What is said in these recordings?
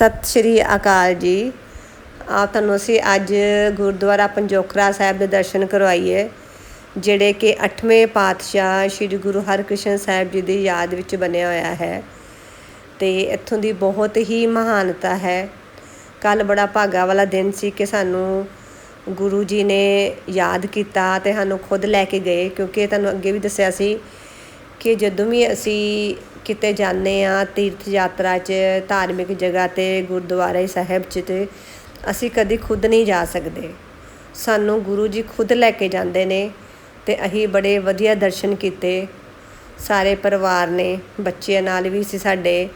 ਸਤਿ ਸ਼੍ਰੀ ਅਕਾਲ ਜੀ। ਆ ਤੁਹਾਨੂੰ ਅਸੀਂ ਅੱਜ ਗੁਰਦੁਆਰਾ ਪੰਜੋਖਰਾ ਸਾਹਿਬ ਦੇ ਦਰਸ਼ਨ ਕਰਵਾਈਏ, ਜਿਹੜੇ ਕਿ 8ਵੇਂ ਪਾਤਸ਼ਾਹ ਸ੍ਰੀ ਗੁਰੂ ਹਰਕ੍ਰਿਸ਼ਨ ਸਾਹਿਬ ਜੀ ਦੀ ਯਾਦ ਵਿੱਚ ਬਣਿਆ ਹੋਇਆ ਹੈ। ਤੇ ਇੱਥੋਂ ਦੀ ਬਹੁਤ ਹੀ ਮਹਾਨਤਾ ਹੈ। ਕੱਲ ਬੜਾ ਭਾਗਾ ਵਾਲਾ ਦਿਨ ਸੀ ਕਿ ਸਾਨੂੰ ਗੁਰੂ ਜੀ ਨੇ ਯਾਦ ਕੀਤਾ ਤੇ ਸਾਨੂੰ ਖੁਦ ਲੈ ਕੇ ਗਏ, ਕਿਉਂਕਿ ਤੁਹਾਨੂੰ ਅੱਗੇ ਵੀ ਦੱਸਿਆ ਸੀ ਕਿ ਜਦੋਂ ਵੀ ਅਸੀਂ ਕਿਤੇ ਜਾਂਦੇ ਆ ਤੀਰਥ ਯਾਤਰਾ 'ਚ, ਧਾਰਮਿਕ ਜਗ੍ਹਾ ਤੇ, ਗੁਰਦੁਆਰੇ ਸਾਹਿਬ 'ਚ ਤੇ ਅਸੀਂ ਕਦੀ ਖੁਦ ਨਹੀਂ ਜਾ ਸਕਦੇ। ਸਾਨੂੰ ਗੁਰੂ ਜੀ ਖੁਦ ਲੈ ਕੇ ਜਾਂਦੇ ਨੇ ਤੇ ਅਸੀਂ ਬੜੇ ਵਧੀਆ ਦਰਸ਼ਨ ਕੀਤੇ। ਸਾਰੇ ਪਰਿਵਾਰ ਨੇ, ਬੱਚਿਆਂ ਨਾਲ ਵੀ ਸੀ ਸਾਡੇ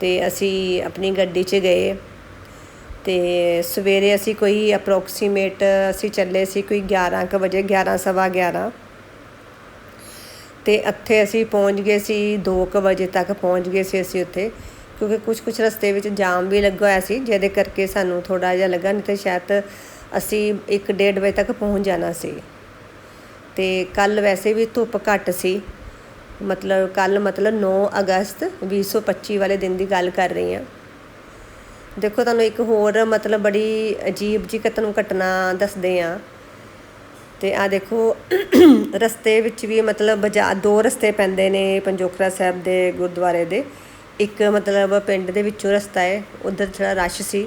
ਤੇ ਅਸੀਂ ਆਪਣੀ ਗੱਡੀ 'ਚ ਗਏ। ਤੇ ਸਵੇਰੇ ਅਸੀਂ ਕੋਈ ਅਪਰੋਕਸੀਮੇਟ ਅਸੀਂ ਚੱਲੇ ਸੀ ਕੋਈ 11 ਕੁ ਵਜੇ 11 ਸਵਾ 11 ਤੇ ਇੱਥੇ ਅਸੀਂ ਪਹੁੰਚ ਗਏ ਸੀ 2 ਕੁ ਵਜੇ ਤੱਕ ਪਹੁੰਚ ਗਏ ਸੀ ਅਸੀਂ ਉੱਥੇ, ਕਿਉਂਕਿ ਕੁਝ ਕੁਝ ਰਸਤੇ ਵਿੱਚ ਜਾਮ ਵੀ ਲੱਗਾ ਹੋਇਆ ਸੀ, ਜਿਹਦੇ ਕਰਕੇ ਸਾਨੂੰ ਥੋੜਾ ਜਿਹਾ ਲੱਗਾ, ਨਹੀਂ ਤੇ ਸ਼ਾਇਦ ਅਸੀਂ 1:30 ਵਜੇ ਤੱਕ ਪਹੁੰਚ ਜਾਣਾ ਸੀ। ਤੇ ਕੱਲ ਵੈਸੇ ਵੀ ਧੁੱਪ ਘੱਟ ਸੀ, ਮਤਲਬ ਕੱਲ ਮਤਲਬ 9 ਅਗਸਤ 2025 ਵਾਲੇ ਦਿਨ ਦੀ ਗੱਲ ਕਰ ਰਹੀ ਹਾਂ। ਦੇਖੋ ਤੁਹਾਨੂੰ ਇੱਕ ਹੋਰ ਮਤਲਬ ਬੜੀ ਅਜੀਬ ਜੀ ਤੁਹਾਨੂੰ ਘਟਨਾ ਦੱਸਦੇ ਆ ਤੇ ਆ ਦੇਖੋ, ਰਸਤੇ ਵਿੱਚ ਵੀ ਮਤਲਬ ਬਾਜ਼ਾਰ ਦੋ ਰਸਤੇ ਪੈਂਦੇ ਨੇ ਪੰਜੋਖਰਾ ਸਾਹਿਬ ਦੇ ਗੁਰਦੁਆਰੇ ਦੇ। ਇੱਕ ਮਤਲਬ ਪਿੰਡ ਦੇ ਵਿੱਚੋਂ ਰਸਤਾ ਹੈ, ਉਧਰ ਥੋੜਾ ਰਸ਼ ਸੀ।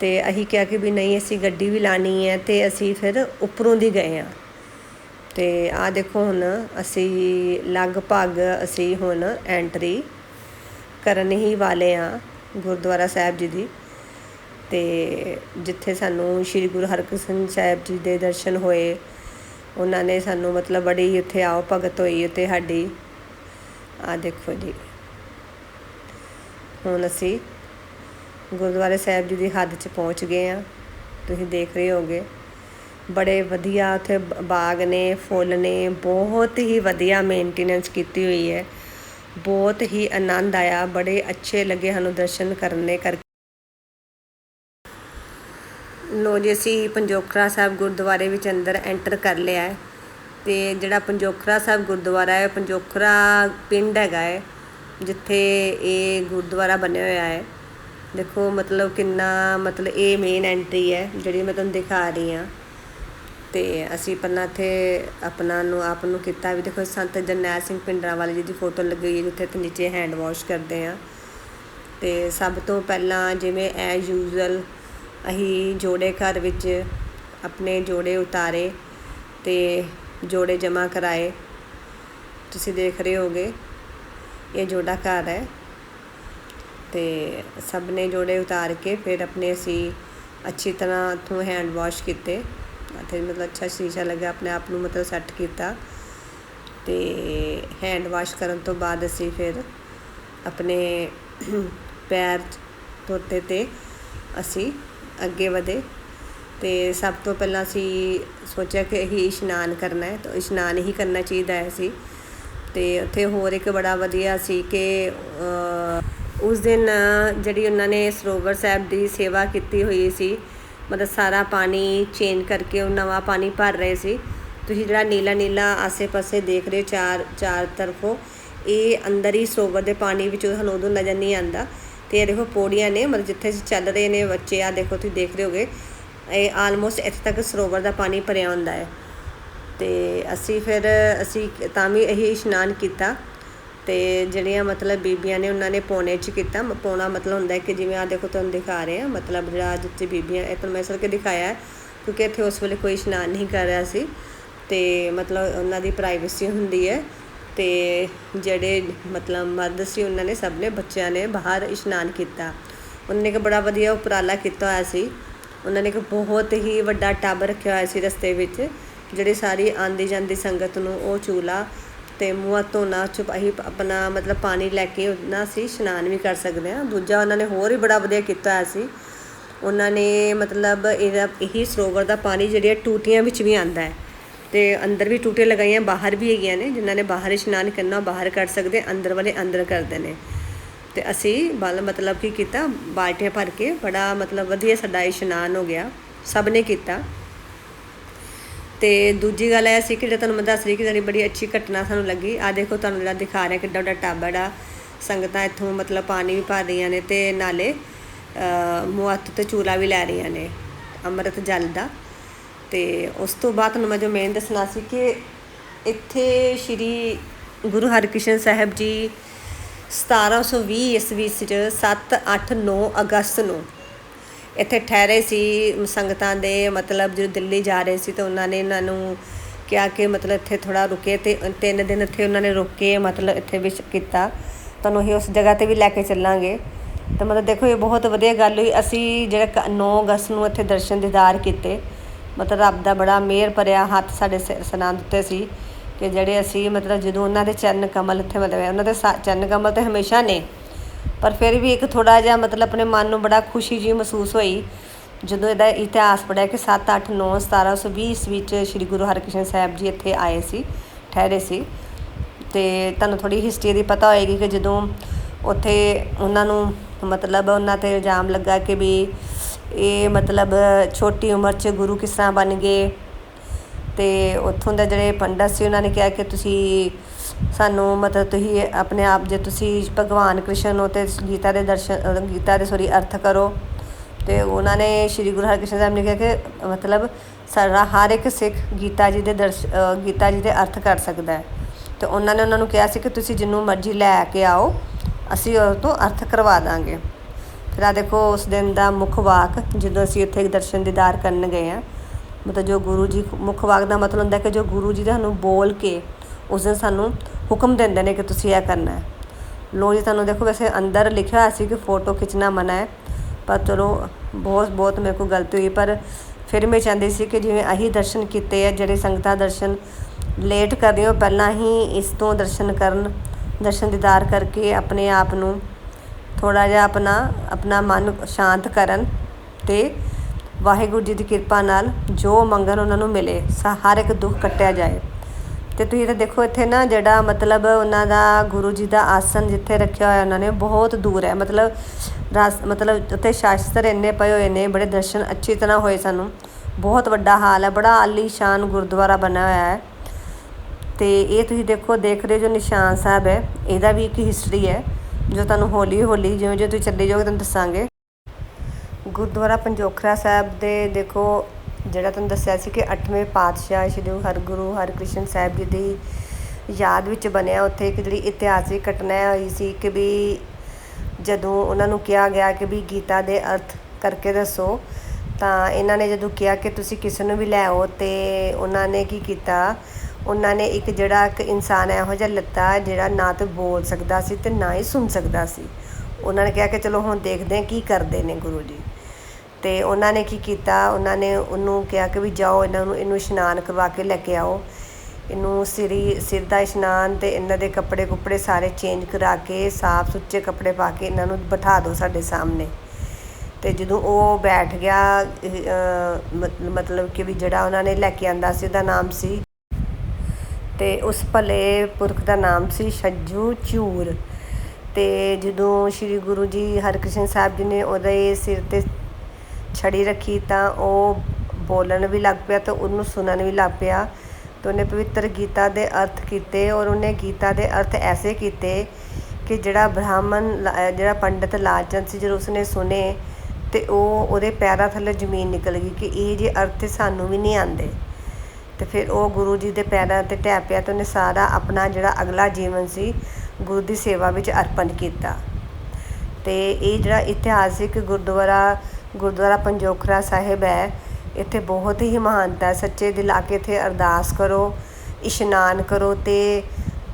ਤੇ ਅਸੀਂ ਕਿਹਾ ਕਿ ਵੀ ਨਹੀਂ, ਅਸੀਂ ਗੱਡੀ ਵੀ ਲਾਣੀ ਹੈ ਤੇ ਅਸੀਂ ਫਿਰ ਉੱਪਰੋਂ ਦੀ ਗਏ ਆ ਤੇ ਆ ਦੇਖੋ ਹੁਣ ਅਸੀਂ ਲਗਭਗ ਅਸੀਂ ਹੁਣ ਐਂਟਰੀ ਕਰਨ ਹੀ ਵਾਲੇ ਆ ਗੁਰਦੁਆਰਾ ਸਾਹਿਬ ਜੀ ਦੀ। ਤੇ ਜਿੱਥੇ ਸਾਨੂੰ ਸ੍ਰੀ ਗੁਰੂ ਹਰਕ੍ਰਿਸ਼ਨ ਸਾਹਿਬ ਜੀ ਦੇ ਦਰਸ਼ਨ ਹੋਏ, ਉਹਨਾਂ ਨੇ ਸਾਨੂੰ ਮਤਲਬ ਬੜੀ ਉੱਥੇ ਆਓ ਭਗਤ ਹੋਈ ਉੱਥੇ ਸਾਡੀ। ਆ ਦੇਖੋ ਜੀ। ਹੁਣ ਅਸੀਂ ਗੁਰਦੁਆਰੇ ਸਾਹਿਬ ਜੀ ਦੀ ਹੱਦ 'ਚ ਪਹੁੰਚ ਗਏ ਆ ਤੁਸੀਂ ਦੇਖ ਰਹੇ ਹੋਗੇ ਬੜੇ ਵਧੀਆ ਉੱਥੇ ਬਾਗ ਨੇ, ਫੁੱਲ ਨੇ, ਬਹੁਤ ਹੀ ਵਧੀਆ ਮੇਨਟੇਨੈਂਸ ਕੀਤੀ ਹੋਈ ਹੈ। ਬਹੁਤ ਹੀ ਆਨੰਦ ਆਇਆ। ਬੜੇ ਅੱਛੇ ਲੱਗੇ ਸਾਨੂੰ ਦਰਸ਼ਨ ਕਰਨੇ ਕਰਕੇ। ਲੋ ਜੀ, ਅਸੀਂ ਪੰਜੋਖਰਾ ਸਾਹਿਬ ਗੁਰਦੁਆਰੇ ਵਿੱਚ ਅੰਦਰ ਐਂਟਰ ਕਰ ਲਿਆ ਹੈ ਤੇ ਜਿਹੜਾ ਪੰਜੋਖਰਾ ਸਾਹਿਬ ਗੁਰਦੁਆਰਾ ਹੈ, ਪੰਜੋਖਰਾ ਪਿੰਡ ਹੈਗਾ ਹੈ, ਜਿੱਥੇ ਇਹ ਗੁਰਦੁਆਰਾ ਬਣਿਆ ਹੋਇਆ ਹੈ। ਦੇਖੋ, ਮਤਲਬ ਕਿੰਨਾ, ਮਤਲਬ ਇਹ ਮੇਨ ਐਂਟਰੀ ਹੈ, ਜਿਹੜੀ ਮੈਂ ਤੁਹਾਨੂੰ ਦਿਖਾ ਰਹੀ ਹਾਂ। ਤੇ ਅਸੀਂ ਪਹਿਲਾਂ ਇੱਥੇ ਆਪਣਾ ਨੂੰ, ਆਪ ਨੂੰ ਕੀਤਾ ਵੀ ਦੇਖੋ, ਸੰਤ ਜਰਨੈਲ ਸਿੰਘ ਪਿੰਡਰਾਂ ਵਾਲੇ ਜੀ ਦੀ ਫੋਟੋ ਲੱਗੀ ਹੋਈ ਹੈ, ਜਿੱਥੇ ਤੇ ਨੀਚੇ ਹੈਂਡ ਵਾਸ਼ ਕਰਦੇ ਆ ਤੇ ਸਭ ਤੋਂ ਪਹਿਲਾਂ ਜਿਵੇਂ ਐਜ਼ ਯੂਜ਼ੁਅਲ ਅਸੀਂ ਜੋੜੇ ਘਰ ਵਿੱਚ ਆਪਣੇ ਜੋੜੇ ਉਤਾਰੇ ਅਤੇ ਜੋੜੇ ਜਮ੍ਹਾਂ ਕਰਵਾਏ ਤੁਸੀਂ ਦੇਖ ਰਹੇ ਹੋਗੇ, ਇਹ ਜੋੜਾ ਘਰ ਹੈ ਅਤੇ ਸਭ ਨੇ ਜੋੜੇ ਉਤਾਰ ਕੇ ਫਿਰ ਆਪਣੇ ਅਸੀਂ ਅੱਛੀ ਤਰ੍ਹਾਂ ਉੱਥੋਂ ਹੈਂਡ ਵਾਸ਼ ਕੀਤੇ ਅਤੇ ਮਤਲਬ ਅੱਛਾ ਸ਼ੀਸ਼ਾ ਲੱਗਾ, ਆਪਣੇ ਆਪ ਨੂੰ ਮਤਲਬ ਸੈੱਟ ਕੀਤਾ ਤੇ ਹੈਂਡ ਵਾਸ਼ ਕਰਨ ਤੋਂ ਬਾਅਦ ਅਸੀਂ ਫਿਰ ਆਪਣੇ ਪੈਰ ਧੋਤੇ ਤੇ ਅਸੀਂ ਅੱਗੇ ਵਧੇ। ਤੇ ਸਭ ਤੋਂ ਪਹਿਲਾਂ ਅਸੀਂ ਸੋਚਿਆ ਕਿ ਇਹ ਇਸ਼ਨਾਨ ਕਰਨਾ ਹੈ, ਤਾਂ ਇਸ਼ਨਾਨ ਹੀ ਕਰਨਾ ਚਾਹੀਦਾ ਹੈ ਸੀ ਤੇ ਉੱਥੇ ਹੋਰ ਇੱਕ ਬੜਾ ਵਧੀਆ ਸੀ ਕਿ ਉਸ ਦਿਨ ਜਿਹੜੀ ਉਹਨਾਂ ਨੇ ਸਰੋਵਰ ਸਾਹਿਬ ਦੀ ਸੇਵਾ ਕੀਤੀ ਹੋਈ ਸੀ, ਮਤਲਬ ਸਾਰਾ ਪਾਣੀ ਚੇਂਜ ਕਰਕੇ ਉਹ ਨਵਾਂ ਪਾਣੀ ਭਰ ਰਹੇ ਸੀ। ਤੁਸੀਂ ਜਿਹੜਾ ਨੀਲਾ ਨੀਲਾ ਆਸੇ-ਪਾਸੇ ਦੇਖ ਰਹੇ ਹੋ ਚਾਰ ਚਾਰ ਤਰਫੋਂ, ਇਹ ਅੰਦਰ ਹੀ ਸਰੋਵਰ ਦੇ ਪਾਣੀ ਵਿੱਚ ਤੁਹਾਨੂੰ ਉਦੋਂ ਨਜ਼ਰ ਨਹੀਂ ਆਂਦਾ ਤੇ ਇਹ ਦੇਖੋ ਪੌੜੀਆਂ ਨੇ, ਮਤਲਬ ਜਿੱਥੇ ਅਸੀਂ ਚੱਲ ਰਹੇ ਨੇ ਬੱਚੇ ਆ ਦੇਖੋ ਤੁਸੀਂ ਦੇਖਦੇ ਹੋਗੇ। ਇਹ ਆਲਮੋਸਟ ਇੱਥੇ ਤੱਕ ਸਰੋਵਰ ਦਾ ਪਾਣੀ ਭਰਿਆ ਹੁੰਦਾ ਹੈ। ਤੇ ਅਸੀਂ ਫਿਰ, ਅਸੀਂ ਤਾਂ ਵੀ ਇਹੀ ਇਸ਼ਨਾਨ ਕੀਤਾ। ਤੇ ਜਿਹੜੀਆਂ ਮਤਲਬ ਬੀਬੀਆਂ ਨੇ ਉਹਨਾਂ ਨੇ ਪੌਣੇ 'ਚ ਕੀਤਾ। ਪੌਣਾ ਮਤਲਬ ਹੁੰਦਾ ਕਿ ਜਿਵੇਂ ਆ ਦੇਖੋ ਤੁਹਾਨੂੰ ਦਿਖਾ ਰਹੇ ਆ ਮਤਲਬ ਜਿਹੜਾ ਜਿੱਥੇ ਬੀਬੀਆਂ, ਇਹ ਤੁਹਾਨੂੰ ਮੈਂ ਸਰ ਕੇ ਦਿਖਾਇਆ ਕਿਉਂਕਿ ਇੱਥੇ ਉਸ ਵੇਲੇ ਕੋਈ ਇਸ਼ਨਾਨ ਨਹੀਂ ਕਰ ਰਿਹਾ ਸੀ। ਤੇ ਮਤਲਬ ਉਹਨਾਂ ਦੀ ਪ੍ਰਾਈਵੇਸੀ ਹੁੰਦੀ ਹੈ। ਅਤੇ ਜਿਹੜੇ ਮਤਲਬ ਮਰਦ ਸੀ, ਉਹਨਾਂ ਨੇ ਸਭ ਨੇ ਬੱਚਿਆਂ ਨੇ ਬਾਹਰ ਇਸ਼ਨਾਨ ਕੀਤਾ। ਉਹਨਾਂ ਨੇ ਇੱਕ ਬੜਾ ਵਧੀਆ ਉਪਰਾਲਾ ਕੀਤਾ ਹੋਇਆ ਸੀ। ਉਹਨਾਂ ਨੇ ਇੱਕ ਬਹੁਤ ਹੀ ਵੱਡਾ ਟੱਬ ਰੱਖਿਆ ਹੋਇਆ ਸੀ ਰਸਤੇ ਵਿੱਚ, ਜਿਹੜੇ ਸਾਰੀ ਆਂਦੀ ਜਾਂਦੀ ਸੰਗਤ ਨੂੰ ਉਹ ਚੂਲਾ ਤੇ ਮੂੰਹ ਧੋਣਾ ਚੁਪਾਹੀ ਆਪਣਾ ਮਤਲਬ ਪਾਣੀ ਲੈ ਕੇ ਉਹਨਾਂ ਅਸੀਂ ਇਸ਼ਨਾਨ ਵੀ ਕਰ ਸਕਦੇ ਹਾਂ। ਦੂਜਾ ਉਹਨਾਂ ਨੇ ਹੋਰ ਹੀ ਬੜਾ ਵਧੀਆ ਕੀਤਾ ਹੋਇਆ ਸੀ। ਉਹਨਾਂ ਨੇ ਮਤਲਬ ਇਹਦਾ, ਇਹੀ ਸਰੋਵਰ ਦਾ ਪਾਣੀ ਜਿਹੜੀਆਂ ਟੂਟੀਆਂ ਵਿੱਚ ਵੀ ਆਂਦਾ ਹੈ। ਤੇ ਅੰਦਰ ਵੀ ਟੂਟੇ ਲਗਾਈਆਂ ਬਾਹਰ ਵੀ ਹੈਗੀਆਂ ਨੇ ਜਿਨ੍ਹਾਂ ਨੇ ਬਾਹਰ ਇਸ਼ਨਾਨ ਕਰਨਾ ਬਾਹਰ ਕਰ ਸਕਦੇ ਅੰਦਰ ਵਾਲੇ ਅੰਦਰ ਕਰਦੇ ਨੇ। ਤੇ ਅਸੀਂ ਬਲ ਮਤਲਬ ਕੀ ਕੀਤਾ ਬਾਲਟੀਆਂ ਭਰ ਕੇ ਬੜਾ ਮਤਲਬ ਵਧੀਆ ਸਾਡਾ ਇਸ਼ਨਾਨ ਹੋ ਗਿਆ ਸਭ ਨੇ ਕੀਤਾ। ਤੇ ਦੂਜੀ ਗੱਲ ਇਹ ਸੀ ਕਿ ਜਿਹੜਾ ਤੁਹਾਨੂੰ ਮੈਂ ਦੱਸ ਰਹੀ ਕਿ ਜਿਹੜੀ ਬੜੀ ਅੱਛੀ ਘਟਨਾ ਸਾਨੂੰ ਲੱਗੀ। ਆ ਦੇਖੋ ਤੁਹਾਨੂੰ ਜਿਹੜਾ ਦਿਖਾ ਰਿਹਾ ਕਿੱਡਾ ਵੱਡਾ ਟੱਬ ਹੈ ਸੰਗਤਾਂ ਇੱਥੋਂ ਮਤਲਬ ਪਾਣੀ ਵੀ ਭਰ ਰਹੀਆਂ ਨੇ ਤੇ ਨਾਲੇ ਅ, ਤੇ ਚੂਲਾ ਵੀ ਲੈ ਰਹੀਆਂ ਨੇ ਅੰਮ੍ਰਿਤ ਜਲ ਦਾ। ਤੇ ਉਸ ਤੋਂ ਬਾਅਦ ਤੁਹਾਨੂੰ ਮੈਂ ਜੋ ਮੇਨ ਦੱਸਣਾ ਸੀ ਕਿ ਇੱਥੇ ਸ਼੍ਰੀ ਗੁਰੂ ਹਰਕ੍ਰਿਸ਼ਨ ਸਾਹਿਬ ਜੀ 1720 ਈਸਵੀ ਚ 7 8 9 ਅਗਸਤ ਨੂੰ ਇੱਥੇ ਠਹਿਰੇ ਸੀ, ਸੰਗਤਾਂ ਦੇ ਮਤਲਬ ਜਦੋਂ ਦਿੱਲੀ ਜਾ ਰਹੇ ਸੀ ਤਾਂ ਉਹਨਾਂ ਨੇ ਇਹਨਾਂ ਨੂੰ ਕਿਹਾ ਕਿ ਮਤਲਬ ਇੱਥੇ ਥੋੜਾ ਰੁਕੇ ਤੇ ਤਿੰਨ ਦਿਨ ਇੱਥੇ ਉਹਨਾਂ ਨੇ ਰੁਕੇ ਮਤਲਬ ਇੱਥੇ ਵਿਸ਼ ਕੀਤਾ। ਤੁਹਾਨੂੰ ਅਸੀਂ ਉਸ ਜਗ੍ਹਾ ਤੇ ਵੀ ਲੈ ਕੇ ਚੱਲਾਂਗੇ। ਤਾਂ ਮਤਲਬ ਦੇਖੋ ਇਹ ਬਹੁਤ ਵਧੀਆ ਗੱਲ ਹੋਈ। ਅਸੀਂ ਜਿਹੜਾ 9 ਅਗਸਤ ਨੂੰ ਇੱਥੇ ਦਰਸ਼ਨ ਦੀਦਾਰ ਕੀਤੇ। ਮਤਲਬ ਰੱਬ ਦਾ ਬੜਾ ਮਿਹਰ ਭਰਿਆ ਹੱਥ ਸਾਡੇ ਸਿਰ ਸਨਾਨ ਉੱਤੇ ਸੀ ਕਿ ਜਿਹੜੇ ਅਸੀਂ ਮਤਲਬ ਜਦੋਂ ਉਹਨਾਂ ਦੇ ਚਰਨ ਕਮਲ ਇੱਥੇ ਮਤਲਬ ਉਹਨਾਂ ਦੇ ਸਾ- ਚਰਨ ਕਮਲ ਤੇ ਹਮੇਸ਼ਾ ਨੇ। ਪਰ ਫਿਰ ਵੀ ਇੱਕ ਥੋੜਾ ਜਿਹਾ ਮਤਲਬ ਆਪਣੇ ਮਨ ਨੂੰ ਬੜਾ ਖੁਸ਼ੀ ਜੀ ਮਹਿਸੂਸ ਹੋਈ। ਜਦੋਂ ਇਹਦਾ ਇਤਿਹਾਸ ਪੜਿਆ ਕਿ 7 8 9 1720 ਈਸਵੀ ਵਿੱਚ ਸ੍ਰੀ ਗੁਰੂ ਹਰਕ੍ਰਿਸ਼ਨ ਸਾਹਿਬ ਜੀ ਇੱਥੇ ਆਏ ਸੀ, ਠਹਿਰੇ ਸੀ। ਤੇ ਤੁਹਾਨੂੰ ਥੋੜੀ ਹਿਸਟਰੀ ਦੀ ਪਤਾ ਹੋਏਗੀ ਕਿ ਜਦੋਂ ਉੱਥੇ ਉਹਨਾਂ ਨੂੰ ਮਤਲਬ ਉਹਨਾਂ ਤੇ ਇਲਜ਼ਾਮ ਲੱਗਾ ਕਿ ਵੀ ਇਹ ਮਤਲਬ ਛੋਟੀ ਉਮਰ 'ਚ ਗੁਰੂ ਕਿਸ ਤਰ੍ਹਾਂ ਬਣ ਗਏ ਅਤੇ ਉੱਥੋਂ ਦੇ ਜਿਹੜੇ ਪੰਡਤ ਸੀ, ਉਹਨਾਂ ਨੇ ਕਿਹਾ ਕਿ ਤੁਸੀਂ ਸਾਨੂੰ ਮਤਲਬ ਤੁਸੀਂ ਆਪਣੇ ਆਪ ਜੇ ਤੁਸੀਂ ਭਗਵਾਨ ਕ੍ਰਿਸ਼ਨ ਹੋ ਤੇ ਗੀਤਾ ਦੇ ਦਰਸ਼ਨ ਗੀਤਾ ਦੇ ਸੋਰੀ ਅਰਥ ਕਰੋ। ਅਤੇ ਉਹਨਾਂ ਨੇ ਸ਼੍ਰੀ ਗੁਰੂ ਹਰਕ੍ਰਿਸ਼ਨ ਸਾਹਿਬ ਨੇ ਕਿਹਾ ਕਿ ਮਤਲਬ ਸਾਡਾ ਹਰ ਇੱਕ ਸਿੱਖ ਗੀਤਾ ਜੀ ਦੇ ਦਰਸ਼ ਗੀਤਾ ਜੀ ਦੇ ਅਰਥ ਕਰ ਸਕਦਾ ਹੈ। ਤੇ ਉਹਨਾਂ ਨੇ ਉਹਨਾਂ ਨੂੰ ਕਿਹਾ ਸੀ ਕਿ ਤੁਸੀਂ ਜਿੰਨੂੰ ਮਰਜ਼ੀ ਲੈ ਕੇ ਆਓ, ਅਸੀਂ ਉਹ ਤੋਂ ਅਰਥ ਕਰਵਾ ਦਾਂਗੇ। ਫਿਰ ਆ ਦੇਖੋ ਉਸ ਦਿਨ ਦਾ ਮੁੱਖ ਵਾਕ ਜਦੋਂ ਅਸੀਂ ਉੱਥੇ ਦਰਸ਼ਨ ਦੀਦਾਰ ਕਰਨ ਗਏ ਆ ਮਤਲਬ ਜੋ ਗੁਰੂ ਜੀ ਮੁੱਖ ਵਾਕ ਦਾ ਮਤਲਬ ਹੁੰਦਾ ਕਿ ਜੋ ਗੁਰੂ ਜੀ ਤੁਹਾਨੂੰ ਬੋਲ ਕੇ ਉਸ ਦਿਨ ਸਾਨੂੰ ਹੁਕਮ ਦਿੰਦੇ ਨੇ ਕਿ ਤੁਸੀਂ ਇਹ ਕਰਨਾ ਹੈ। ਲੋ ਜੀ, ਤੁਹਾਨੂੰ ਦੇਖੋ ਵੈਸੇ ਅੰਦਰ ਲਿਖਿਆ ਹੋਇਆ ਸੀ ਕਿ ਫੋਟੋ ਖਿੱਚਣਾ ਮਨਾ ਹੈ, ਪਰ ਚਲੋ ਬਹੁਤ ਬਹੁਤ ਮੇਰੇ ਕੋਲ ਗਲਤੀ ਹੋਈ, ਪਰ ਫਿਰ ਮੈਂ ਚਾਹੁੰਦੀ ਸੀ ਕਿ ਜਿਵੇਂ ਅਹੀ ਦਰਸ਼ਨ ਕੀਤੇ ਆ, ਜਿਹੜੇ ਸੰਗਤਾਂ ਦਰਸ਼ਨ ਲੇਟ ਕਰਦੇ ਹੋ ਪਹਿਲਾਂ ਹੀ ਇਸ ਤੋਂ ਦਰਸ਼ਨ ਕਰਨ, ਦਰਸ਼ਨ ਦੀਦਾਰ ਕਰਕੇ ਆਪਣੇ ਆਪ ਨੂੰ ਥੋੜ੍ਹਾ ਜਿਹਾ ਆਪਣਾ ਆਪਣਾ ਮਨ ਸ਼ਾਂਤ ਕਰਨ ਅਤੇ ਵਾਹਿਗੁਰੂ ਜੀ ਦੀ ਕਿਰਪਾ ਨਾਲ ਜੋ ਮੰਗਣ ਉਹਨਾਂ ਨੂੰ ਮਿਲੇ, ਸਾ- ਹਰ ਇੱਕ ਦੁੱਖ ਕੱਟਿਆ ਜਾਏ। ਅਤੇ ਤੁਸੀਂ ਤਾਂ ਦੇਖੋ ਇੱਥੇ ਨਾ ਜਿਹੜਾ ਮਤਲਬ ਉਹਨਾਂ ਦਾ ਗੁਰੂ ਜੀ ਦਾ ਆਸਨ ਜਿੱਥੇ ਰੱਖਿਆ ਹੋਇਆ ਉਹਨਾਂ ਨੇ ਬਹੁਤ ਦੂਰ ਹੈ। ਮਤਲਬ ਰਸ, ਮਤਲਬ ਉੱਥੇ ਸ਼ਾਸਤਰ ਇੰਨੇ ਪਏ ਹੋਏ ਨੇ, ਬੜੇ ਦਰਸ਼ਨ ਅੱਛੀ ਤਰ੍ਹਾਂ ਹੋਏ ਸਾਨੂੰ। ਬਹੁਤ ਵੱਡਾ ਹਾਲ ਹੈ, ਬੜਾ ਆਲੀਸ਼ਾਨ ਗੁਰਦੁਆਰਾ ਬਣਿਆ ਹੋਇਆ ਹੈ। ਤੇ ਇਹ ਤੁਸੀਂ ਦੇਖੋ, ਦੇਖ ਰਹੇ ਜੋ ਨਿਸ਼ਾਨ ਸਾਹਿਬ ਹੈ, ਇਹਦਾ ਵੀ ਇੱਕ ਹਿਸਟਰੀ ਹੈ। ਜੋ ਤੁਹਾਨੂੰ ਹੌਲੀ ਹੌਲੀ ਜਿਵੇਂ ਜਿਵੇਂ ਤੁਸੀਂ ਚੱਲੇ ਜਾਓਗੇ, ਤੁਹਾਨੂੰ ਦੱਸਾਂਗੇ। ਗੁਰਦੁਆਰਾ ਪੰਜੋਖਰਾ ਸਾਹਿਬ ਦੇ ਦੇਖੋ, ਜਿਹੜਾ ਤੁਹਾਨੂੰ ਦੱਸਿਆ ਸੀ ਕਿ 8ਵੇਂ ਪਾਤਸ਼ਾਹ ਸ਼੍ਰੀ ਹਰਗੁਰੂ ਹਰਕ੍ਰਿਸ਼ਨ ਸਾਹਿਬ ਜੀ ਦੀ ਯਾਦ ਵਿੱਚ ਬਣਿਆ, ਉੱਥੇ ਇੱਕ ਜਿਹੜੀ ਇਤਿਹਾਸਿਕ ਘਟਨਾ ਹੋਈ ਸੀ ਕਿ ਵੀ ਜਦੋਂ ਉਹਨਾਂ ਨੂੰ ਕਿਹਾ ਗਿਆ ਕਿ ਵੀ ਗੀਤਾ ਦੇ ਅਰਥ ਕਰਕੇ ਦੱਸੋ, ਤਾਂ ਇਹਨਾਂ ਨੇ ਜਦੋਂ ਕਿਹਾ ਕਿ ਤੁਸੀਂ ਕਿਸੇ ਨੂੰ ਵੀ ਲੈ ਆਓ ਤੇ ਉਹਨਾਂ ਨੇ ਕੀ ਕੀਤਾ ਉਹਨਾਂ ਨੇ ਇੱਕ ਜਿਹੜਾ ਇੱਕ ਇਨਸਾਨ ਇਹੋ ਜਿਹਾ ਲੱਤਾ ਜਿਹੜਾ ਨਾ ਤੇ ਬੋਲ ਸਕਦਾ ਸੀ ਤੇ ਨਾ ਹੀ ਸੁਣ ਸਕਦਾ ਸੀ। ਉਹਨਾਂ ਨੇ ਕਿਹਾ ਕਿ ਚਲੋ ਹੁਣ ਦੇਖਦੇ ਹਾਂ ਕੀ ਕਰਦੇ ਨੇ ਗੁਰੂ ਜੀ। ਤੇ ਉਹਨਾਂ ਨੇ ਕੀ ਕੀਤਾ? ਉਹਨਾਂ ਨੇ ਉਹਨੂੰ ਕਿਹਾ ਕਿ ਵੀ ਜਾਓ, ਇਹਨਾਂ ਨੂੰ, ਇਹਨੂੰ ਇਸ਼ਨਾਨ ਕਰਵਾ ਕੇ ਲੈ ਕੇ ਆਓ। ਇਹਨੂੰ ਸਿਰੀ, ਸਿਰ ਦਾ ਇਸ਼ਨਾਨ ਤੇ ਇਹਨਾਂ ਦੇ ਕੱਪੜੇ ਕੁੱਪੜੇ ਸਾਰੇ ਚੇਂਜ ਕਰਾ ਕੇ, ਸਾਫ਼ ਸੁੱਚੇ ਕੱਪੜੇ ਪਾ ਕੇ ਇਹਨਾਂ ਨੂੰ ਬਿਠਾ ਦਿਓ ਸਾਡੇ ਸਾਹਮਣੇ। ਤੇ ਜਦੋਂ ਉਹ ਬੈਠ ਗਿਆ ਮਤ- ਮਤਲਬ ਕਿ ਵੀ ਜਿਹੜਾ ਉਹਨਾਂ ਨੇ ਲੈ ਕੇ ਆਂਦਾ ਸੀ, ਉਹਦਾ ਨਾਮ ਸੀ ਅਤੇ ਉਸ ਭਲੇ ਪੁਰਖ ਦਾ ਨਾਮ ਸੀ ਛੱਜੂ ਚੂਰ ਅਤੇ ਜਦੋਂ ਸ੍ਰੀ ਗੁਰੂ ਜੀ ਹਰਕ੍ਰਿਸ਼ਨ ਸਾਹਿਬ ਜੀ ਨੇ ਉਹਦੇ ਸਿਰ ਤੇ ਛੜੀ ਰੱਖੀ ਤਾਂ ਉਹ ਬੋਲਣ ਵੀ ਲੱਗ ਪਿਆ ਅਤੇ ਉਹਨੂੰ ਸੁਣਨ ਵੀ ਲੱਗ ਪਿਆ ਅਤੇ ਉਹਨੇ ਪਵਿੱਤਰ ਗੀਤਾ ਦੇ ਅਰਥ ਕੀਤੇ ਔਰ ਉਹਨੇ ਗੀਤਾ ਦੇ ਅਰਥ ਐਸੇ ਕੀਤੇ ਕਿ ਜਿਹੜਾ ਬ੍ਰਾਹਮਣ ਲਾ- ਜਿਹੜਾ ਪੰਡਿਤ ਲਾਲਚੰਦ ਸੀ ਜਦੋਂ ਉਸਨੇ ਸੁਨੇ ਅਤੇ ਉਹ ਉਹਦੇ ਪੈਰਾਂ ਥੱਲੇ ਜ਼ਮੀਨ ਨਿਕਲ ਗਈ ਕਿ ਇਹ ਜੇ ਅਰਥ ਸਾਨੂੰ ਵੀ ਨਹੀਂ ਆਉਂਦੇ। ਤੇ ਫਿਰ ਉਹ ਗੁਰੂ ਜੀ ਦੇ ਪੈਰਾਂ ਤੇ ਢਹਿ ਪਿਆ ਤੇ ਉਹਨੇ ਸਾਰਾ ਆਪਣਾ ਜਿਹੜਾ ਅਗਲਾ ਜੀਵਨ ਸੀ, ਗੁਰੂ ਦੀ ਸੇਵਾ ਵਿੱਚ ਅਰਪਣ ਕੀਤਾ। ਤੇ ਇਹ ਜਿਹੜਾ ਇਤਿਹਾਸਿਕ ਗੁਰਦੁਆਰਾ ਗੁਰਦੁਆਰਾ ਪੰਜੋਖਰਾ ਸਾਹਿਬ ਹੈ, ਇੱਥੇ ਬਹੁਤ ਹੀ ਮਹਾਨਤਾ ਹੈ। ਸੱਚੇ ਦਿਲ ਆ ਕੇ ਇੱਥੇ ਅਰਦਾਸ ਕਰੋ, ਇਸ਼ਨਾਨ ਕਰੋ ਤੇ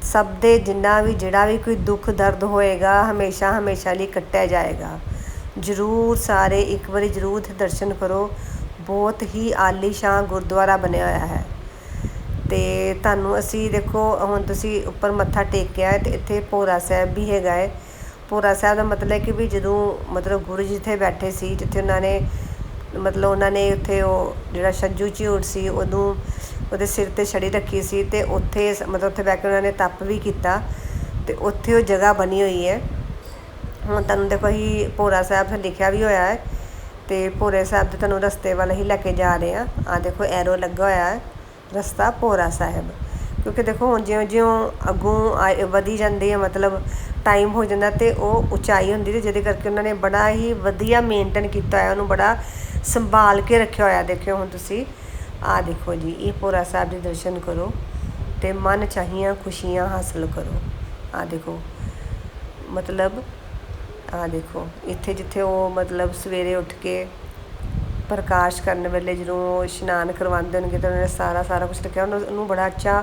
ਸਭ ਦੇ ਜਿੰਨਾ ਵੀ, ਜਿਹੜਾ ਵੀ ਕੋਈ ਦੁੱਖ ਦਰਦ ਹੋਏਗਾ, ਹਮੇਸ਼ਾ ਹਮੇਸ਼ਾ ਲਈ ਕੱਟਿਆ ਜਾਏਗਾ। ਜ਼ਰੂਰ ਸਾਰੇ ਇੱਕ ਵਾਰੀ ਜ਼ਰੂਰ ਇੱਥੇ ਦਰਸ਼ਨ ਕਰੋ। ਬਹੁਤ ਹੀ ਆਲੀਸ਼ਾਨ ਗੁਰਦੁਆਰਾ ਬਣਿਆ ਹੋਇਆ ਹੈ। ਅਤੇ ਤੁਹਾਨੂੰ ਅਸੀਂ ਦੇਖੋ, ਹੁਣ ਤੁਸੀਂ ਉੱਪਰ ਮੱਥਾ ਟੇਕਿਆ ਹੈ ਤੇ ਇੱਥੇ ਭੋਰਾ ਸਾਹਿਬ ਵੀ ਹੈਗਾ ਹੈ। ਭੋਰਾ ਸਾਹਿਬ ਦਾ ਮਤਲਬ ਹੈ ਕਿ ਵੀ ਜਦੋਂ ਮਤਲਬ ਗੁਰੂ ਜਿੱਥੇ ਬੈਠੇ ਸੀ, ਜਿੱਥੇ ਉਹਨਾਂ ਨੇ ਮਤਲਬ ਉਹਨਾਂ ਨੇ ਉੱਥੇ ਉਹ ਜਿਹੜਾ ਛੱਜੂ ਝੂਠ ਸੀ, ਉਹਨੂੰ ਉਹਦੇ ਸਿਰ ਤੇ ਛੜੀ ਰੱਖੀ ਸੀ ਤੇ ਉੱਥੇ ਮਤਲਬ ਉੱਥੇ ਬੈ ਕੇ ਉਹਨਾਂ ਨੇ ਤਪ ਵੀ ਕੀਤਾ ਤੇ ਉੱਥੇ ਉਹ ਜਗ੍ਹਾ ਬਣੀ ਹੋਈ ਹੈ। ਹੁਣ ਤੁਹਾਨੂੰ ਦੇਖੋ ਹੀ ਭੋਰਾ ਸਾਹਿਬ ਤੇ ਲਿਖਿਆ ਵੀ ਹੋਇਆ ਹੈ ਤੇ ਭੋਰੇ ਸਾਹਿਬ ਦੇ ਤੁਹਾਨੂੰ ਰਸਤੇ ਵੱਲ ਹੀ ਲੈ ਕੇ ਜਾ ਰਹੇ ਆ ਆ ਦੇਖੋ ਐਰੋ ਲੱਗਾ ਹੋਇਆ ਹੈ। ਰਸਤਾ ਭੋਰਾ ਸਾਹਿਬ। ਕਿਉਂਕਿ ਦੇਖੋ ਹੁਣ ਜਿਉਂ ਜਿਉਂ ਅੱਗੋਂ ਆਏ- ਵਧੀ ਜਾਂਦੀ ਹੈ ਮਤਲਬ ਟਾਈਮ ਹੋ ਜਾਂਦਾ ਤੇ ਉਹ ਉਚਾਈ ਹੁੰਦੀ ਤੇ ਜਿਹਦੇ ਕਰਕੇ ਉਹਨਾਂ ਨੇ ਬੜਾ ਹੀ ਵਧੀਆ ਮੇਨਟੇਨ ਕੀਤਾ ਹੋਇਆ, ਉਹਨੂੰ ਬੜਾ ਸੰਭਾਲ ਕੇ ਰੱਖਿਆ ਹੋਇਆ ਦੇਖਿਓ ਹੁਣ ਤੁਸੀਂ। ਆਹ ਦੇਖੋ ਜੀ, ਇਹ ਭੋਰਾ ਸਾਹਿਬ ਦੇ ਦਰਸ਼ਨ ਕਰੋ ਤੇ ਮਨ ਚਾਹੀਆਂ ਖੁਸ਼ੀਆਂ ਹਾਸਲ ਕਰੋ। ਆਹ ਦੇਖੋ, ਮਤਲਬ ਆਹ ਦੇਖੋ, ਇੱਥੇ ਜਿੱਥੇ ਉਹ ਮਤਲਬ ਸਵੇਰੇ ਉੱਠ ਕੇ ਪ੍ਰਕਾਸ਼ ਕਰਨ ਵੇਲੇ ਜਦੋਂ ਇਸ਼ਨਾਨ ਕਰਵਾਉਂਦੇ ਹੋਣਗੇ ਤਾਂ ਉਹਨਾਂ ਨੇ ਸਾਰਾ ਸਾਰਾ ਕੁਝ ਰੱਖਿਆ। ਉਹਨਾਂ ਉਹਨੂੰ ਬੜਾ ਅੱਛਾ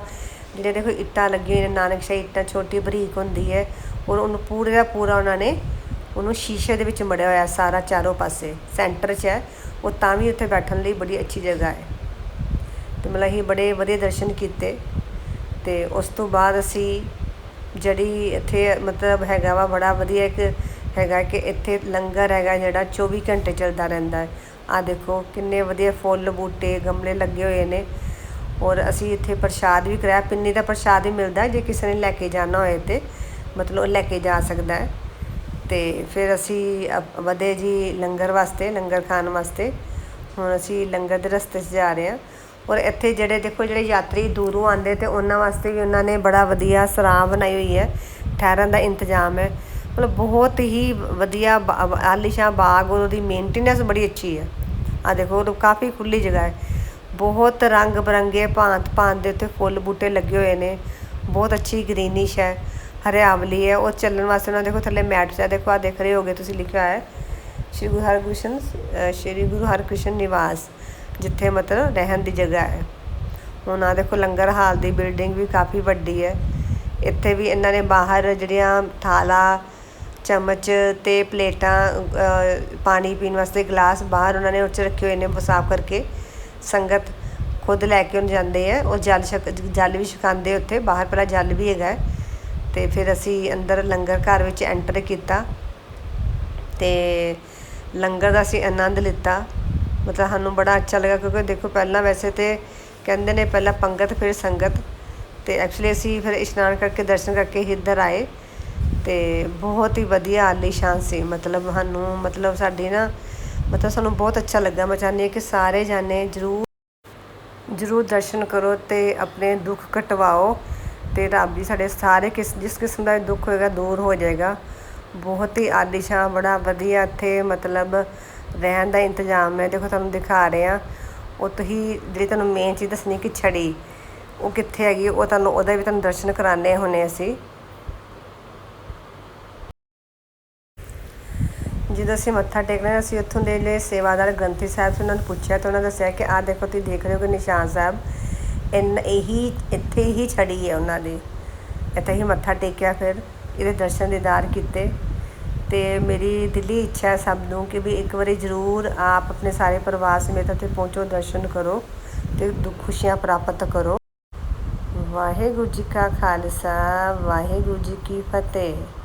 ਜਿਹੜੇ ਦੇਖੋ ਇੱਟਾਂ ਲੱਗੀਆਂ ਹੋਈਆਂ ਨੇ ਇੱਟਾਂ, ਛੋਟੀ ਬਰੀਕ ਹੁੰਦੀ ਹੈ। ਔਰ ਉਹਨੂੰ ਪੂਰੇ ਦਾ ਪੂਰਾ ਉਹਨਾਂ ਨੇ ਉਹਨੂੰ ਸ਼ੀਸ਼ੇ ਦੇ ਵਿੱਚ ਮੜਿਆ ਹੋਇਆ ਸਾਰਾ ਚਾਰੋਂ ਪਾਸੇ। ਸੈਂਟਰ 'ਚ ਹੈ। ਉਹ ਤਾਂ ਵੀ ਉੱਥੇ ਬੈਠਣ ਲਈ ਬੜੀ ਅੱਛੀ ਜਗ੍ਹਾ ਹੈ। ਤੇ ਮਤਲਬ ਅਸੀਂ ਬੜੇ ਵਧੀਆ ਦਰਸ਼ਨ ਕੀਤੇ। ਤੇ ਉਸ ਤੋਂ ਬਾਅਦ ਅਸੀਂ ਜਿਹੜੀ ਇੱਥੇ ਮਤਲਬ ਹੈਗਾ ਵਾ ਬੜਾ ਵਧੀਆ ਇੱਕ ਹੈਗਾ ਕਿ ਇੱਥੇ ਲੰਗਰ ਹੈਗਾ ਜਿਹੜਾ 24 ਘੰਟੇ ਚੱਲਦਾ ਰਹਿੰਦਾ ਹੈ। ਆ ਦੇਖੋ, ਕਿੰਨੇ ਵਧੀਆ ਫੁੱਲ ਬੂਟੇ, ਗਮਲੇ ਲੱਗੇ ਹੋਏ ਨੇ। ਔਰ ਅਸੀਂ ਇੱਥੇ ਪ੍ਰਸ਼ਾਦ ਵੀ ਕਰਾਇਆ। ਪਿੰਨੀ ਦਾ ਪ੍ਰਸ਼ਾਦ ਹੀ ਮਿਲਦਾ ਜੇ ਕਿਸੇ ਨੇ ਲੈ ਕੇ ਜਾਣਾ ਹੋਏ ਤੇ। ਮਤਲਬ ਉਹ ਲੈ ਕੇ ਜਾ ਸਕਦਾ ਹੈ। ਤੇ ਫਿਰ ਅਸੀਂ ਅਪ- ਵਧੇ ਜੀ ਲੰਗਰ ਵਾਸਤੇ, ਲੰਗਰ ਖਾਣ ਵਾਸਤੇ। ਹੁਣ ਅਸੀਂ ਲੰਗਰ ਦੇ ਰਸਤੇ 'ਚ ਜਾ ਰਹੇ ਹਾਂ। ਔਰ ਇੱਥੇ ਜਿਹੜੇ ਦੇਖੋ, ਜਿਹੜੇ ਯਾਤਰੀ ਦੂਰੋਂ ਆਉਂਦੇ ਤੇ ਉਹਨਾਂ ਵਾਸਤੇ ਵੀ ਉਹਨਾਂ ਨੇ ਬੜਾ ਵਧੀਆ ਸਰਾਂ ਬਣਾਈ ਹੋਈ ਹੈ। ਠਹਿਰਨ ਦਾ ਇੰਤਜ਼ਾਮ ਹੈ। ਮਤਲਬ ਬਹੁਤ ਹੀ ਵਧੀਆ ਬਾ- ਬ- ਆਲੀਸ਼ਾਨ ਬਾਗ ਔਰ ਉਹਦੀ ਮੇਨਟੇਨੈਂਸ ਬੜੀ ਅੱਛੀ ਹੈ। ਆ ਦੇਖੋ, ਉਹ ਕਾਫੀ ਖੁੱਲੀ ਜਗ੍ਹਾ ਹੈ। ਬਹੁਤ ਰੰਗ ਬਰੰਗੇ ਭਾਂਤ ਭਾਂਤ ਦੇ ਉੱਤੇ ਫੁੱਲ ਬੂਟੇ ਲੱਗੇ ਹੋਏ ਨੇ। ਬਹੁਤ ਅੱਛੀ ਗ੍ਰੀਨਿਸ਼ ਹੈ, ਹਰਿਆਵਲੀ ਹੈ, ਉਹ ਚੱਲਣ ਵਾਸਤੇ ਉਹਨਾਂ ਦੇਖੋ ਥੱਲੇ ਮੈਟ ਜਿਹਾ ਦੇਖੋ ਆ ਦੇਖ ਰਹੇ ਹੋਗੇ ਤੁਸੀਂ ਲਿਖਿਆ ਹੈ। ਸ਼੍ਰੀ ਗੁਰੂ ਹਰਕ੍ਰਿਸ਼ਨ ਸ਼੍ਰੀ ਗੁਰੂ ਹਰਕ੍ਰਿਸ਼ਨ ਨਿਵਾਸ, ਜਿੱਥੇ ਮਤਲਬ ਰਹਿਣ ਦੀ ਜਗ੍ਹਾ ਹੈ। ਹੁਣ ਆ ਦੇਖੋ ਲੰਗਰ ਹਾਲ ਦੀ ਬਿਲਡਿੰਗ ਵੀ ਕਾਫੀ ਵੱਡੀ ਹੈ। ਇੱਥੇ ਵੀ ਇਹਨਾਂ ਨੇ ਬਾਹਰ ਜਿਹੜੀਆਂ ਥਾਲਾ ਚਮਚ ਅਤੇ ਪਲੇਟਾਂ ਪਾਣੀ ਪੀਣ ਵਾਸਤੇ ਗਲਾਸ ਬਾਹਰ ਉਹਨਾਂ ਨੇ ਉਹ 'ਚ ਰੱਖੇ ਹੋਏ ਨੇ ਸਾਫ਼ ਕਰਕੇ ਸੰਗਤ ਖੁਦ ਲੈ ਕੇ ਉਹਨੂੰ ਜਾਂਦੇ ਆ। ਉਹ ਜਲ ਛਕ, ਜਲ ਵੀ ਛਕਾਉਂਦੇ ਉੱਥੇ, ਬਾਹਰ ਪਹਿਲਾਂ ਜਲ ਵੀ ਹੈਗਾ। ਅਤੇ ਫਿਰ ਅਸੀਂ ਅੰਦਰ ਲੰਗਰ ਘਰ ਵਿੱਚ ਐਂਟਰ ਕੀਤਾ। ਅਤੇ ਲੰਗਰ ਦਾ ਅਸੀਂ ਆਨੰਦ ਲਿੱਤਾ। ਮਤਲਬ ਸਾਨੂੰ ਬੜਾ ਅੱਛਾ ਲੱਗਾ ਕਿਉਂਕਿ ਦੇਖੋ ਪਹਿਲਾਂ ਵੈਸੇ ਤੇ ਕਹਿੰਦੇ ਨੇ ਪਹਿਲਾਂ ਪੰਗਤ, ਫਿਰ ਸੰਗਤ। ਤੇ ਐਕਚੁਅਲੀ ਅਸੀਂ ਫਿਰ ਇਸ਼ਨਾਨ ਕਰਕੇ, ਦਰਸ਼ਨ ਕਰਕੇ ਹੀ ਇੱਧਰ ਆਏ। ਤੇ ਬਹੁਤ ਹੀ ਵਧੀਆ ਆਲੀਸ਼ਾਨ ਸੀ। ਮਤਲਬ ਸਾਨੂੰ, ਮਤਲਬ ਸਾਡੀ ਨਾ, ਮਤਲਬ ਸਾਨੂੰ ਬਹੁਤ ਅੱਛਾ ਲੱਗਾ। ਮੈਂ ਚਾਹੁੰਦੀ ਹਾਂ ਕਿ ਸਾਰੇ ਜਾਣੇ ਜ਼ਰੂਰ ਜ਼ਰੂਰ ਦਰਸ਼ਨ ਕਰੋ ਤੇ ਆਪਣੇ ਦੁੱਖ ਕਟਵਾਓ ਤੇ ਰੱਬ ਜੀ ਸਾਡੇ ਸਾਰੇ ਕਿਸ, ਜਿਸ ਕਿਸਮ ਦਾ ਦੁੱਖ ਹੋਏਗਾ ਦੂਰ ਹੋ ਜਾਏਗਾ। ਬਹੁਤ ਹੀ ਆਲੀਸ਼ਾਨ, ਬੜਾ ਵਧੀਆ ਇੱਥੇ ਮਤਲਬ ਰਹਿਣ ਦਾ ਇੰਤਜ਼ਾਮ ਹੈ। ਦੇਖੋ, ਤੁਹਾਨੂੰ ਦਿਖਾ ਰਹੇ ਆ ਉੱਥੇ ਹੀ ਜਿਹੜੀ ਤੁਹਾਨੂੰ ਮੇਨ ਚੀਜ਼ ਦੱਸਣੀ ਕਿ ਛੜੀ, ਉਹ ਕਿੱਥੇ ਹੈਗੀ, ਉਹ ਤੁਹਾਨੂੰ ਉਹਦਾ ਵੀ ਤੁਹਾਨੂੰ ਦਰਸ਼ਨ ਕਰਾਣੇ ਹੋਣੇ ਅਸੀਂ। ਜਦੋਂ ਅਸੀਂ ਮੱਥਾ ਟੇਕਣਾ ਅਸੀਂ ਉੱਥੋਂ ਦੇ ਜਿਹੜੇ ਸੇਵਾਦਾਰ ਗ੍ਰੰਥੀ ਸਾਹਿਬ ਸੀ, ਉਹਨਾਂ ਨੂੰ ਪੁੱਛਿਆ ਤਾਂ ਉਹਨਾਂ ਦੱਸਿਆ ਕਿ ਆਹ ਦੇਖੋ, ਤੁਸੀਂ ਦੇਖ ਰਹੇ ਹੋ ਕਿ ਨਿਸ਼ਾਨ ਸਾਹਿਬ ਇਨ ਇਹੀ, ਇੱਥੇ ਹੀ ਛੜੀ ਹੈ ਉਹਨਾਂ ਦੀ। ਇੱਥੇ ਹੀ ਮੱਥਾ ਟੇਕਿਆ ਫਿਰ, ਇਹਦੇ ਦਰਸ਼ਨ ਦੀਦਾਰ ਕੀਤੇ। ਤੇ ਮੇਰੀ ਦਿੱਲੀ ਇੱਛਾ ਹੈ ਸਭ ਨੂੰ ਕਿ ਵੀ ਇੱਕ ਵਾਰੀ ਜ਼ਰੂਰ ਆਪ ਆਪਣੇ ਸਾਰੇ ਪਰਿਵਾਰ ਸਮੇਤ ਉੱਥੇ ਪਹੁੰਚੋ, ਦਰਸ਼ਨ ਕਰੋ ਤੇ ਦੁੱਖ ਖੁਸ਼ੀਆਂ ਪ੍ਰਾਪਤ ਕਰੋ। ਵਾਹਿਗੁਰੂ ਜੀ ਕਾ ਖਾਲਸਾ, ਵਾਹਿਗੁਰੂ ਜੀ ਕੀ ਫਤਿਹ।